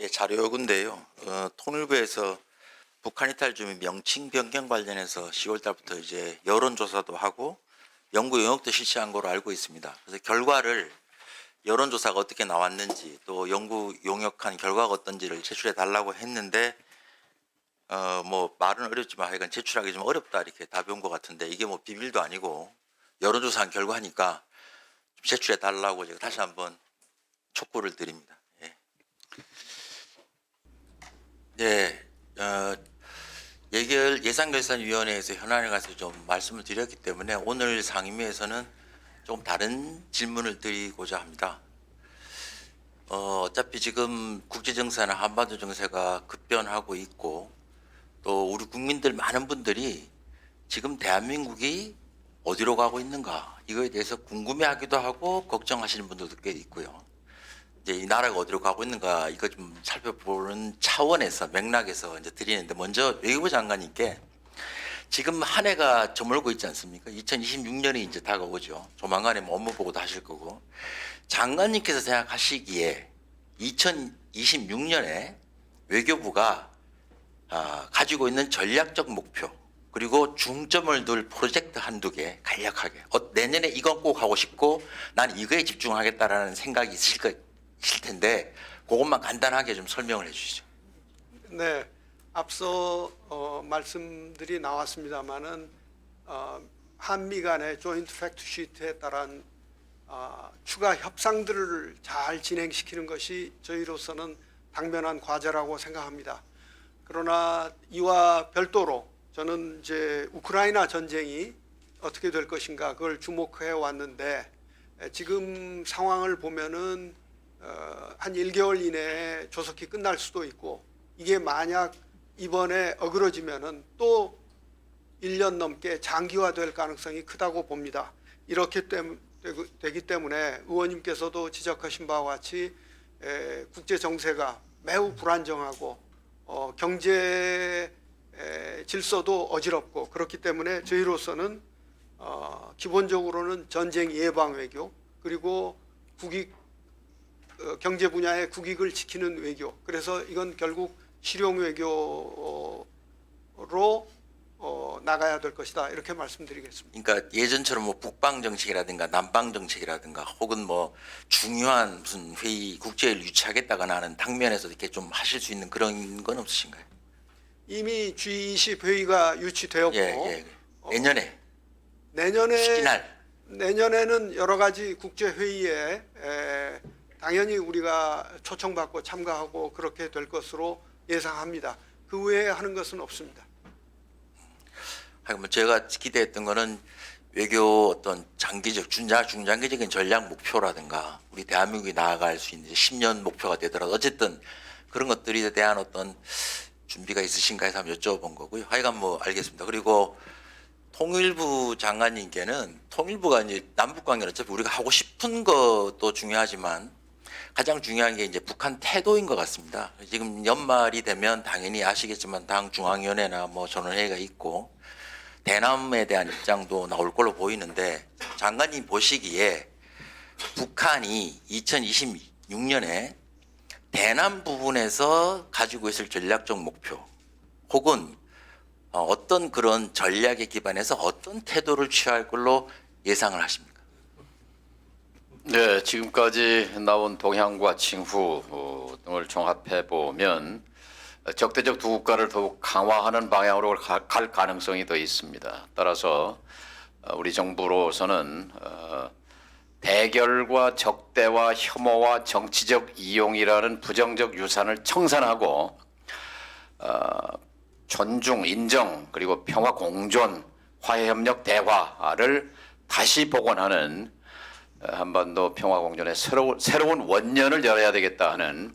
예, 자료 요구인데요. 어, 통일부에서 북한 이탈 주민 명칭 변경 관련해서 10월 달부터 이제 여론조사도 하고 연구 용역도 실시한 거로 알고 있습니다. 그래서 결과를 여론조사가 어떻게 나왔는지 또 연구 용역한 결과가 어떤지를 제출해 달라고 했는데 어 뭐 말은 어렵지만 하여간 제출하기 좀 어렵다 이렇게 답이 온 것 같은데 이게 뭐 비밀도 아니고 여론조사한 결과니까 좀 제출해 달라고 제가 다시 한번 촉구를 드립니다. 예. 네, 어, 예결 예산결산위원회에서 현안에 가서 좀 말씀을 드렸기 때문에 오늘 상임위에서는 좀 다른 질문을 드리고자 합니다. 어, 어차피 지금 국제정세나 한반도 정세가 급변하고 있고 또 우리 국민들 많은 분들이 지금 대한민국이 어디로 가고 있는가 이거에 대해서 궁금해하기도 하고 걱정하시는 분들도 꽤 있고요. 이제 이 나라가 어디로 가고 있는가 이거 좀 살펴보는 차원에서 맥락에서 이제 드리는데 먼저 외교부 장관님께 지금 한 해가 저물고 있지 않습니까? 2026년이 이제 다가오죠. 조만간에 뭐 업무 보고도 하실 거고 장관님께서 생각하시기에 2026년에 외교부가 아, 가지고 있는 전략적 목표 그리고 중점을 둘 프로젝트 한두 개 간략하게 어, 내년에 이건 꼭 하고 싶고 난 이거에 집중하겠다라는 생각이 있을, 거, 있을 텐데 그것만 간단하게 좀 설명을 해주시죠. 네, 앞서 어, 말씀들이 나왔습니다만은 어, 한미 간의 조인트 팩트 시트에 따른 어, 추가 협상들을 잘 진행시키는 것이 저희로서는 당면한 과제라고 생각합니다. 그러나 이와 별도로 저는 이제 우크라이나 전쟁이 어떻게 될 것인가 그걸 주목해 왔는데 에, 지금 상황을 보면은 어, 한 1개월 이내에 조속히 끝날 수도 있고 이게 만약 이번에 어그러지면은 또 1년 넘게 장기화될 가능성이 크다고 봅니다. 이렇게 되기 때문에 의원님께서도 지적하신 바와 같이 에, 국제 정세가 매우 불안정하고 어, 경제 에, 질서도 어지럽고 그렇기 때문에 저희로서는 어, 기본적으로는 전쟁 예방 외교 그리고 국익 어, 경제 분야의 국익을 지키는 외교. 그래서 이건 결국 실용 외교로 어, 나가야 될 것이다. 이렇게 말씀드리겠습니다. 그러니까 예전처럼 뭐 북방 정책이라든가 남방 정책이라든가 혹은 뭐 중요한 무슨 회의 국제를 유치하겠다거나 하는 당면에서 이렇게 좀 하실 수 있는 그런 건 없으신가요? 이미 G20 회의가 유치되었고 예, 예. 내년에 내년에 시기날 내년에는 여러 가지 국제 회의에 에, 당연히 우리가 초청받고 참가하고 그렇게 될 것으로 예상합니다. 그 외에 하는 것은 없습니다. 하여간 뭐 제가 기대했던 거는 외교 어떤 장기적 중장 중장기적인 전략 목표라든가 우리 대한민국이 나아갈 수 있는 10년 목표가 되더라도 어쨌든 그런 것들에 대한 어떤 준비가 있으신가 해서 한번 여쭤본 거고요. 하여간 뭐 알겠습니다. 그리고 통일부 장관님께는 통일부가 이제 남북 관계는 어차피 우리가 하고 싶은 것도 중요하지만 가장 중요한 게 이제 북한 태도인 것 같습니다. 지금 연말이 되면 당연히 아시겠지만 당 중앙위원회나 뭐 전원회의가 있고 대남에 대한 입장도 나올 걸로 보이는데 장관님 보시기에 북한이 2026년에 대남 부분에서 가지고 있을 전략적 목표 혹은 어, 어떤 그런 전략에 기반해서 어떤 태도를 취할 걸로 예상을 하십니까? 네, 지금까지 나온 동향과 징후 어, 등을 종합해 보면 적대적 두 국가를 더욱 강화하는 방향으로 가- 갈 가능성이 더 있습니다. 따라서 어, 우리 정부로서는 어, 대결과 적대와 혐오와 정치적 이용이라는 부정적 유산을 청산하고 어, 존중, 인정 그리고 평화 공존, 화해 협력 대화를 다시 복원하는 어, 한반도 평화 공존의 새로운 새로운 원년을 열어야 되겠다 하는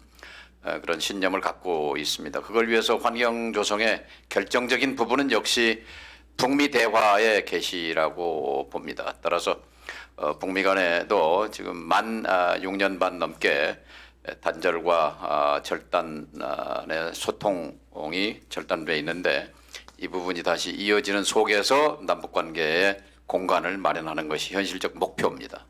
어, 그런 신념을 갖고 있습니다. 그걸 위해서 환경 조성의 결정적인 부분은 역시 북미 대화의 개시라고 봅니다. 따라서 어, 북미 간에도 지금 만 아, 6년 반 넘게 단절과 아, 절단의 소통이 절단돼 있는데 이 부분이 다시 이어지는 속에서 남북 관계의 공간을 마련하는 것이 현실적 목표입니다.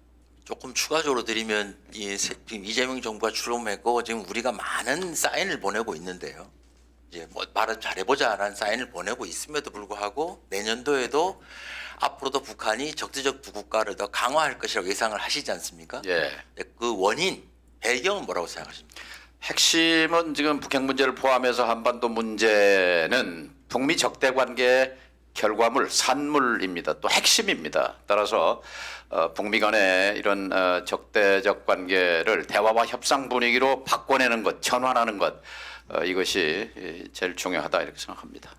조금 추가적으로 드리면 이 세- 지금 이재명 정부가 출범했고 지금 우리가 많은 사인을 보내고 있는데요. 이제 뭐 말을 잘해보자라는 사인을 보내고 있음에도 불구하고 내년도에도 앞으로도 북한이 적대적 두 국가를 더 강화할 것이라고 예상을 하시지 않습니까? 예. 그 원인 배경은 뭐라고 생각하십니까? 핵심은 지금 북핵 문제를 포함해서 한반도 문제는 북미 적대 관계의 결과물, 산물입니다. 또 핵심입니다. 따라서 어, 북미 간의 이런 어, 적대적 관계를 대화와 협상 분위기로 바꿔내는 것, 전환하는 것 어, 이것이 이, 제일 중요하다 이렇게 생각합니다.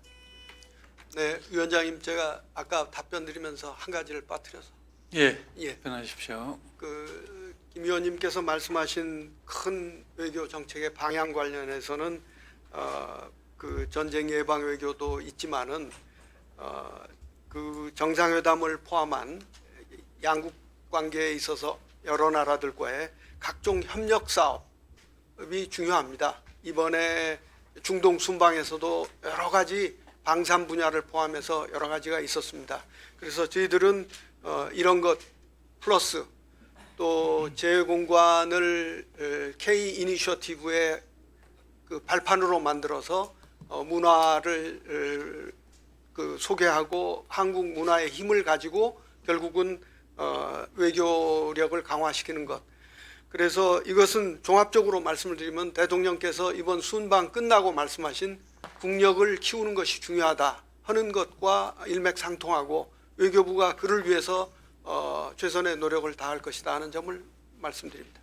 네, 위원장님 제가 아까 답변 드리면서 한 가지를 빠뜨려서 예, 예, 변하십시오. 그 김 의원님께서 말씀하신 큰 외교 정책의 방향 관련해서는 어, 그 전쟁 예방 외교도 있지만은 어, 그 정상회담을 포함한 양국 관계에 있어서 여러 나라들과의 각종 협력 사업이 중요합니다. 이번에 중동 순방에서도 여러 가지 방산 분야를 포함해서 여러 가지가 있었습니다. 그래서 저희들은 어, 이런 것 플러스 또 재공관을 에, K 이니셔티브의 그 발판으로 만들어서 어, 문화를 에, 그 소개하고 한국 문화의 힘을 가지고 결국은 어, 외교력을 강화시키는 것. 그래서 이것은 종합적으로 말씀을 드리면 대통령께서 이번 순방 끝나고 말씀하신 국력을 키우는 것이 중요하다 하는 것과 일맥상통하고 외교부가 그를 위해서 어, 최선의 노력을 다할 것이다 하는 점을 말씀드립니다.